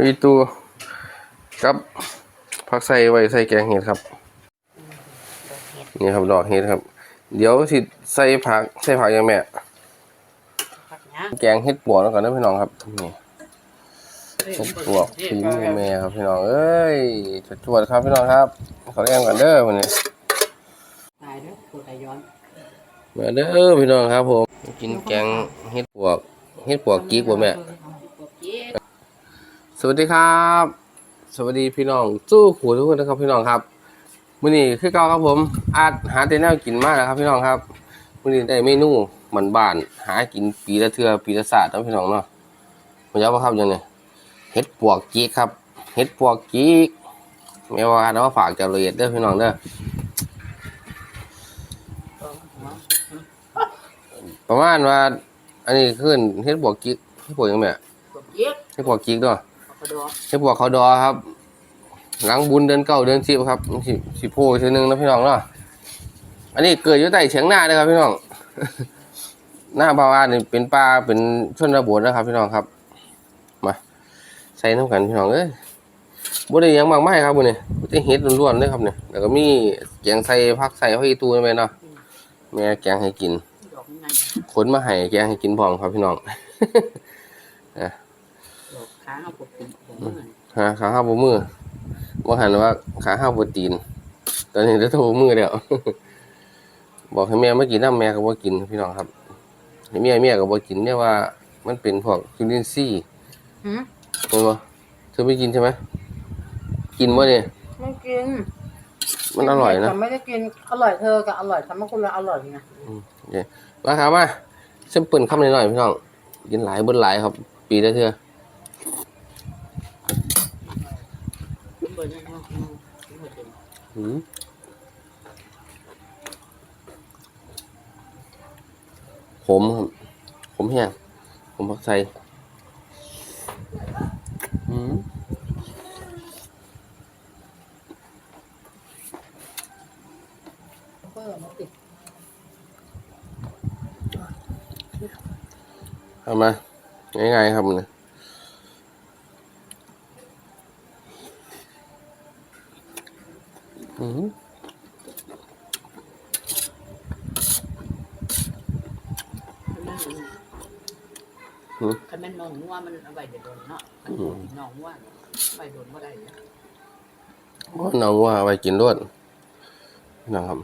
มีตัวกับผักใส่ไว้ใส่แกงเห็ดครับ นี่ครับดอกเห็ดครับ เดี๋ยวสิใส่ผักใส่ผักยังแม่ผักหยังแกงเห็ดปวกแล้วกันนะพี่น้องครับนี่เห็ดปวกฝีมือแม่ครับพี่น้องเอ้ยจวดๆครับพี่น้องครับขอแรงกันเด้อวันนี้ตายแล้วตัวตายย้อนมาเด้อพี่น้องครับผมกินแกงเห็ดปวกเห็ดปวกกิ๊กบ่แม่ปวกกิ๊ก สวัสดีครับ สวัสดีพี่น้องสู้ขูทุกคนนะครับพี่น้องครับมื้อนี้คือเก่าครับผมอาจหาแต่แนวกินมากนะครับพี่น้องครับมื้อนี้ได้เมนูมันบ้านหากินปีละเทื่อปีละศาสตร์เนาะพี่น้องเนาะมันยาวบ่ครับยังไงเห็ดปวกกิ๊กครับเห็ดปวกกิ๊กแม่ว่าเอามาฝากจากละเอียดเด้อพี่น้องเด้อประมาณว่า อันนี้ขึ้นเห็ดปวกกิ๊กเห็ดปวกยังไงปวกกิ๊กเห็ดปวกกิ๊กเนาะกระดอเฮ็ดบวกเขาดอครับ หลังบุญเดือนเก้าเดือนสิบครับสิสิโพทีนึงนะพี่น้องเนาะอันนี้เกิดอยู่ใต้เฉียงหน้าเลยครับพี่น้อง หน้าบาวานนี่เป็นป่าเป็นชนบทนะครับ พี่น้องครับ มาใส่น้ำกันพี่น้องเอ้ยบ่ได้หยังมากมายครับมื้อนี้บ่ได้เฮ็ดล้วนๆเลยครับเนี่ยแล้วก็มีแกงใส่ผักใส่หอยตูนไปเนาะแม่แกงให้กินดอกไงขนมาให้แกงให้กินพร้อมครับพี่น้องดอกขา เอาปวกกิ๊กผมเหมือนหาขาห้าบมือบอกหันว่าขาห้าบตีน ตอนนี้ได้โทรมือแล้วบอกให้แม่มากินน้ำแม่ก็บ่กินพี่น้องครับให้แม่แม่ก็บ่กินเนี่ยว่า มันเป็นพวกจุลินทรีย์หืมเห็นบ่เธอไม่กินใช่ไหมกินบ่เนี่ยไม่กินมันอร่อยนะแต่ไม่ได้กินอร่อยเธอกับอร่อยทำให้คนละอร่อยไงมาครับมาเส้นเปิ่นคำหน่อยๆพี่น้องกินหลายเบิ่นหลายครับ ปีละเทื่อ เบิร์นให้เขาเขาเบิร์นหืมขมครับขมแห้งขมผักใส่อืมเพิ่มมาติดเอามาง่ายๆครับมัน อืมคันแม่นนองงัวมันเอาไว้เดี๋ยวโดนเนาะมันนองงัวไว้โดนบ่ได้เนี่ยว่าน้องว่าเอาไปกินรวดนะครับ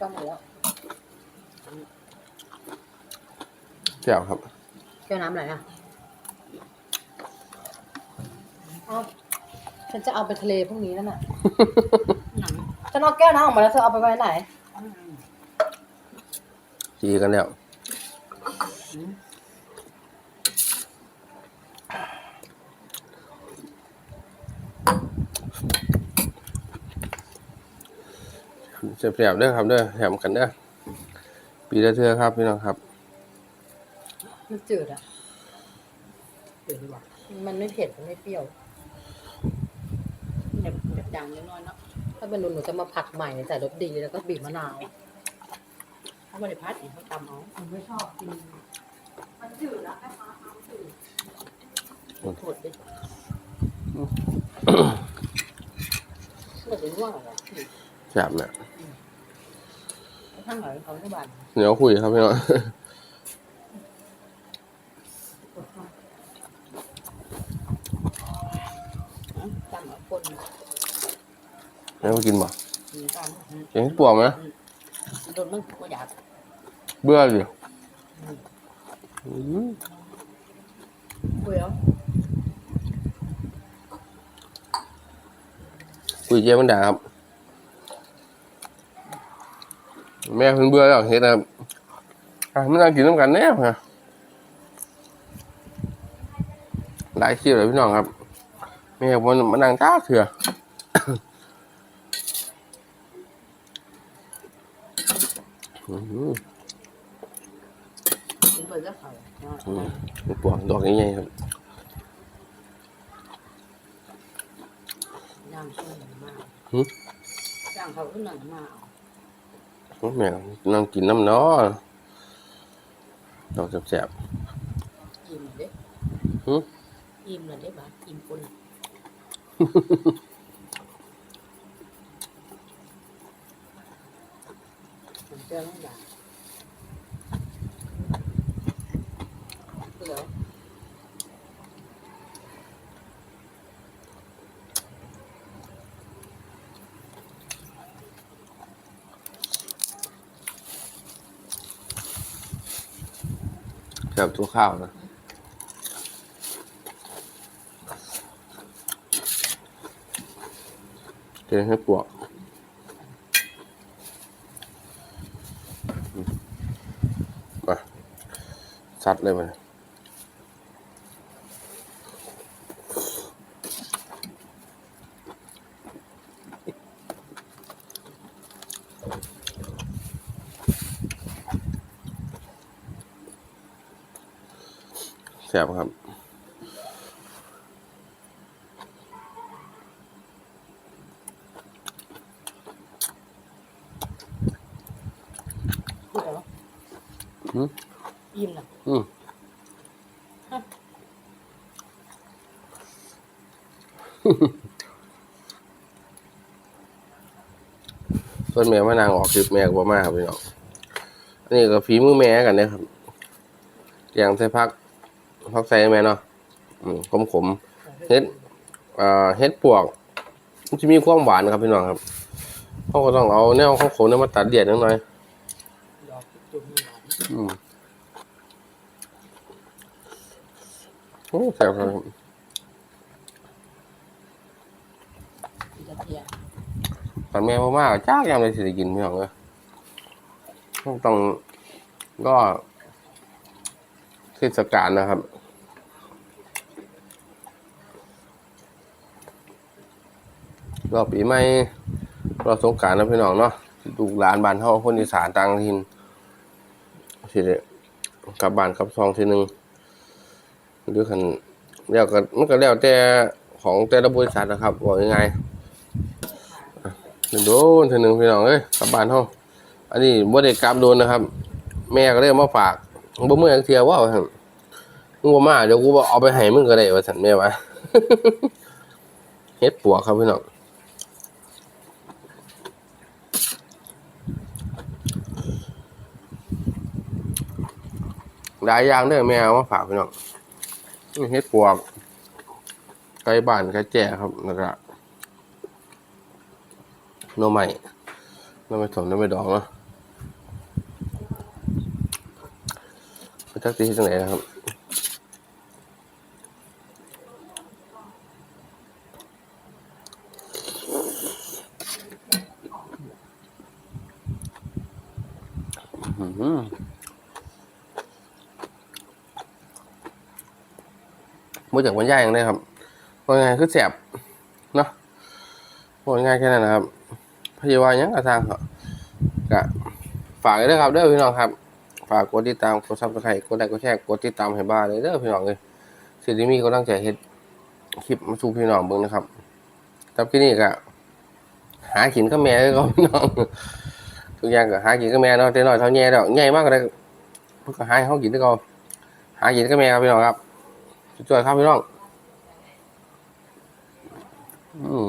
ต้องหมดแล้วแก้วครับแก้วน้ำไหนอะเอา ฉันจะเอาไปทะเลพรุ่งนี้นั่นน่ะฉันเอาแก้วน้ำออกมาแล้วเธอเอาไปไว้ไหน จีกันแล้วเสียบๆเด้อครับเด้อแถมกันเด้อปีละเทื่อครับพี่น้องครับ มันจืดอะจืดดีกว่ามันไม่เผ็ด มันไม่เปรี้ยว แบบแบบดังน้อยๆเนาะถ้าเป็นหนูหนูจะมาผัดใหม่ใส่รสดีแล้วก็บีบมะนาวถ้าไม่ได้พัดอีกเขาตำเอาหนูไม่ชอบกินมันจืดนะแม่ค้าทำจืดโทษดิเมื่อถึงว่าอะไรแซ่บเนี่ยทั้งหลายเขาไม่บานเดี๋ยวคุยครับพี่น้องตำเอาคน แล้วมากินบ่มีตำเห็นปวกไหมโดนมึงก็อยากเบื่ออยู่อืมเบื่อคุยเจ๊มันด่าครับ แม่เพิ่งเบื่อแล้วเฮ็ดนะครับอะมันนั่งกินน้ำกันแน่ฮะหลายคิวเลยพี่น้องครับ แม่มันมันนั่งจ้าเถื่อ อื้อหือ เบื่อแล้วเขา อืม ปวกดอกใหญ่ๆครับย่างขึ้นมาหึย่างเขาขึ้นหนังมาแม่นั่งกินน้ำเนาะดอกแสบๆอิ่มเลยเด้หึอิ่มเลยเด้บ้าอิ่มคน ผมเจอแล้วบ้าเหรอ แบบตัวข้าวนะเทให้ปวกมา ซัดเลยมันแซ่บครับเหร อหืมอิ่มนะอืมส่วนแม่มานางออกคลิปแม่ก็บ่มาครับพี่น้องอันนี้ก็ฝีมือแม่กันเนี่ยครับอย่างใส่พักพักใส่แม่เนาะอืมขมขมๆเฮ็ดอ่าเฮ็ดปวกมันจะมีความหวานครับพี่น้องครับเขาก็ต้องเอาแนวของขมเนี่ยมาตัดเดียดนิดหน่อยดอกจุ่มหวาน อืม โอ้แซ่บครับกระเทียมตอนแม่พ่อมาจ้ากยามเลยสิได้กินพี่น้องเลยต้องก็เทศกาลนะครับรอบปีใหม่รอบสงการนะพี่น้องเนาะลูกหลานบ้านเฮาคนอีสานต่างถิ่นสิได้กลับบ้านกลับซองทีหนึง หรือคันแล้วก็มันก็แล้วแต่ของแต่ละบริษัทนะครับบอกยังไงโดนเทีหนึ่งพี่น้องเอ้ยกลับบ้านเฮาอันนี้บ่ได้กลับโดนนะครับ แม่ก็เลยเอามาฝากบ่มื้อจักเทียว่าว่าซั่นมึงบ่มาเดี๋ยวกูบ่เอาไปให้มึงก็ได้ว่าซั่นแม่ว่าเฮ็ดปวกครับพี่น้องหลายอย่างเด้อแม่เอามาฝากพี่น้อง เฮ็ดปวกไก่บ้านไก่แจ้ครับแล้วก็หน่อใหม่หน่อไม้สมหน่อไม้ดองเนาะไปทักซี่ที่ตรงไหนนะครับอื้อหือ มาจากวันย่าอย่างนี้ครับว่าไงคือแสบเนาะโหง่ายแค่นั้นนะครับพยาบาลยังกระทางเขาก็ฝากไว้ด้วยครับเด้อพี่น้องครับ ฝากกดติดตามกดซับสไครต์กดไลค์กดแชร์กดติดตามให้บ้านเลยเด้อพี่น้องเลยสิ่งที่มีก็ตั้งใจเฮ็ดคลิปมาสู่พี่น้องเบิ่งนะครับครับที่นี่ก็หากินกับแม่เลยก็พี่น้องทุกอย่างก็หากินกับแม่เนาะแต่น้อยเท่าแย่แล้วใหญ่มากก็ได้เพิ่นก็หาให้เขากินด้วยกันหากินกับแม่ครับพี่น้องครับ ช่วยครับพี่น้อง อืม